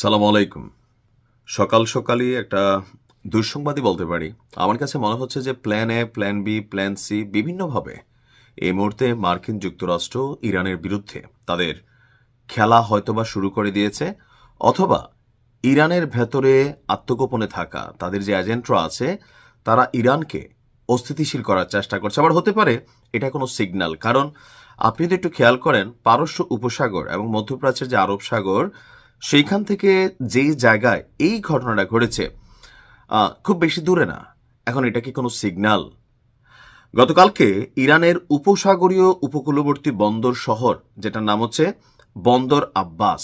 সালাম আলাইকুম। সকাল সকালই একটা দুঃসংবাদই বলতে পারি। আমার কাছে মনে হচ্ছে যে plan A plan B plan C বিভিন্নভাবে এই মুহূর্তে মার্কিন যুক্তরাষ্ট্র ইরানের বিরুদ্ধে তাদের খেলা হয়তোবা শুরু করে দিয়েছে অথবা ইরানের ভেতরে আত্মগোপনে থাকা তাদের যে এজেন্টরা আছে, তারা ইরানকে অস্থিতিশীল করার চেষ্টা করছে। আবার হতে পারে এটা কোনো সিগন্যাল কারণ আপনি যদি একটু খেয়াল করেন, পারস্য উপসাগর এবং মধ্যপ্রাচ্যের যে আরব সাগর সেইখান থেকে যেই জায়গায় এই ঘটনাটা ঘটেছে খুব বেশি দূরে না। এখন এটা কি কোনো সিগন্যাল গতকালকে ইরানের উপসাগরীয় উপকূলবর্তী বন্দর শহর, যেটার নাম হচ্ছে বন্দর আব্বাস,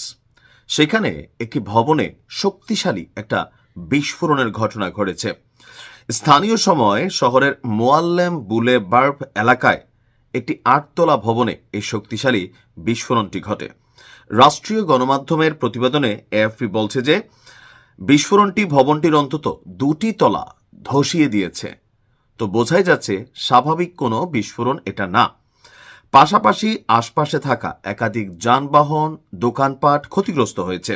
সেখানে একটি ভবনে শক্তিশালী একটা বিস্ফোরণের ঘটনা ঘটেছে। স্থানীয় সময় শহরের মোয়াল্লেম বুলে বার্ব এলাকায় একটি আটতলা ভবনে এই শক্তিশালী বিস্ফোরণটি ঘটে। রাষ্ট্রীয় গণমাধ্যমের প্রতিবেদনে এএফপি বলছে যে, বিস্ফোরণটি ভবনটির অন্তত দুটি তলা ধসিয়ে দিয়েছে। তো বোঝাই যাচ্ছে, স্বাভাবিক কোনো বিস্ফোরণ এটা না। পাশাপাশি আশপাশে থাকা একাধিক যানবাহন, দোকানপাট ক্ষতিগ্রস্ত হয়েছে।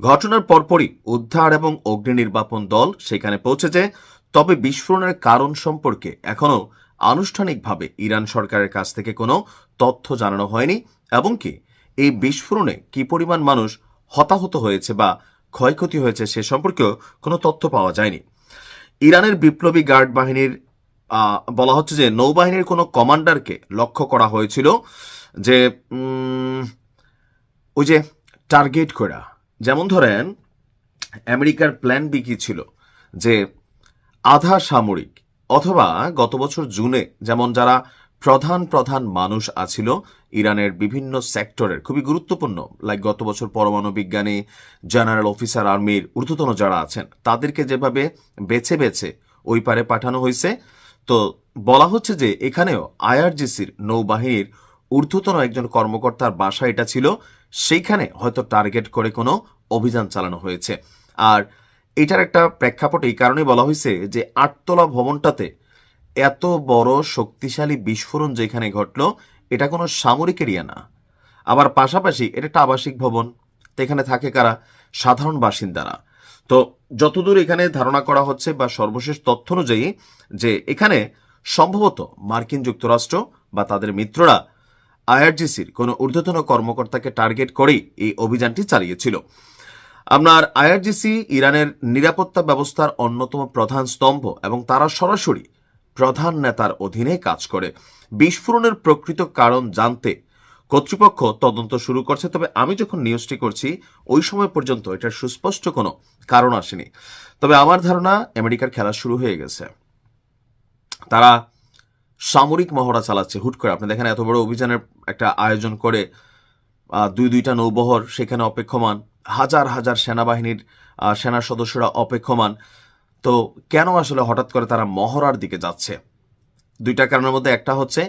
ঘটনার পরপরই উদ্ধার এবং অগ্নি নির্বাপন দল সেখানে পৌঁছেছে তবে বিস্ফোরণের কারণ সম্পর্কে এখনও আনুষ্ঠানিকভাবে ইরান সরকারের কাছ থেকে কোনো তথ্য জানানো হয়নি, এবং কি এই বিস্ফোরণে কি পরিমাণ মানুষ হতাহত হয়েছে বা ক্ষয়ক্ষতি হয়েছে সে সম্পর্কেও কোনো তথ্য পাওয়া যায়নি। ইরানের বিপ্লবী গার্ড বাহিনীর বলা হচ্ছে যে নৌবাহিনীর কোনো কমান্ডারকে লক্ষ্য করা হয়েছিল যে ওই যে টার্গেট করা। যেমন ধরেন, আমেরিকার প্ল্যান বি কি ছিল? যে আধা সামরিক অথবা গত বছর জুনে যেমন যারা প্রধান প্রধান মানুষ আছিল ইরানের বিভিন্ন সেক্টরের। খুবই গুরুত্বপূর্ণ। লাইক গত বছর পরমাণু বিজ্ঞানী, জেনারেল অফিসার আর্মির ঊর্ধ্বতন যারা আছেন, তাদেরকে যেভাবে বেছে বেছে ওই পারে পাঠানো হয়েছে তো বলা হচ্ছে যে এখানেও আইআরজিসির নৌবাহিনীর ঊর্ধ্বতন একজন কর্মকর্তার বাসা এটা ছিল, সেইখানে হয়তো টার্গেট করে কোনো অভিযান চালানো হয়েছে। আর এটার একটা প্রেক্ষাপট এই কারণে বলা হয়েছে যে আটতলা ভবনটাতে এত বড় শক্তিশালী বিস্ফোরণ যেখানে ঘটলো, এটা কোনো সামরিক এরিয়া না। আবার পাশাপাশি এটা একটা আবাসিক ভবন, তো এখানে থাকে কারা? সাধারণ বাসিন্দারা। তো যতদূর এখানে ধারণা করা হচ্ছে বা সর্বশেষ তথ্য অনুযায়ী যে এখানে সম্ভবত মার্কিন যুক্তরাষ্ট্র বা তাদের মিত্ররা আইআরজিসির কোনো ঊর্ধ্বতন কর্মকর্তাকে টার্গেট করেই এই অভিযানটি চালিয়েছিল। আপনার আইআরজিসি ইরানের নিরাপত্তা ব্যবস্থার অন্যতম প্রধান স্তম্ভ এবং তারা সরাসরি প্রধান নেতার অধীনে কাজ করে। বিস্ফোরণের প্রকৃত কারণ জানতে কর্তৃপক্ষ তদন্ত শুরু করছে। তবে আমি যখন নিউজটি করছি, ওই সময় পর্যন্ত এটার সুস্পষ্ট কোনো কারণ আসেনি। তবে আমার ধারণা, আমেরিকার খেলা শুরু হয়ে গেছে। তারা সামরিক মহড়া চালাচ্ছে হুট করে। আপনি দেখেন, এত বড় অভিযানের একটা আয়োজন করে দুই দুইটা নৌবহর সেখানে অপেক্ষমান, হাজার হাজার সেনাবাহিনীর সেনা সদস্যরা অপেক্ষমান। তো কেন আসলে হঠাৎ করে তারা মহড়ার দিকে যাচ্ছে? দুইটা কারণের মধ্যে একটা হচ্ছে,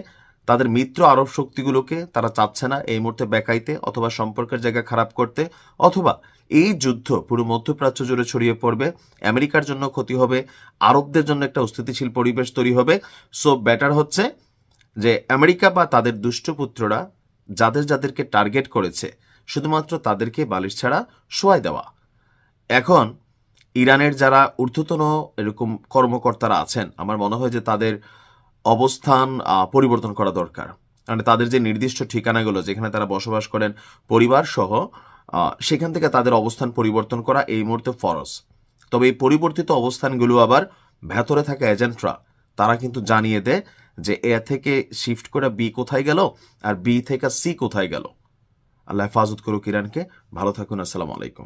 তাদের মিত্র আরব শক্তিগুলোকে তারা চাচ্ছে না এই মুহূর্তে বেকাইতে অথবা সম্পর্কের জায়গা খারাপ করতে, অথবা এই যুদ্ধ পুরো মধ্যপ্রাচ্য জুড়ে ছড়িয়ে পড়বে, আমেরিকার জন্য ক্ষতি হবে, আরবদের জন্য একটা অস্থিতিশীল পরিবেশ তৈরি হবে। সো ব্যাটার হচ্ছে যে আমেরিকা বা তাদের দুষ্টপুত্ররা যাদের যাদেরকে টার্গেট করেছে, শুধুমাত্র তাদেরকে বালিশ ছাড়া শোয়াই দেওয়া। এখন ইরানের যারা ঊর্ধ্বতন এরকম কর্মকর্তারা আছেন, আমার মনে হয় যে তাদের অবস্থান পরিবর্তন করা দরকার। মানে তাদের যে নির্দিষ্ট ঠিকানাগুলো, যেখানে তারা বসবাস করেন পরিবার সহ সেখান থেকে তাদের অবস্থান পরিবর্তন করা এই মুহূর্তে ফরজ। তবে এই পরিবর্তিত অবস্থানগুলো আবার ভেতরে থাকা এজেন্টরা, তারা কিন্তু জানিয়ে দেয় যে এ থেকে শিফট করে বি কোথায় গেল আর বি থেকে সি কোথায় গেল। আল্লাহ হেফাজত করুক ইরানকে। ভালো থাকুন, আসসালামু আলাইকুম।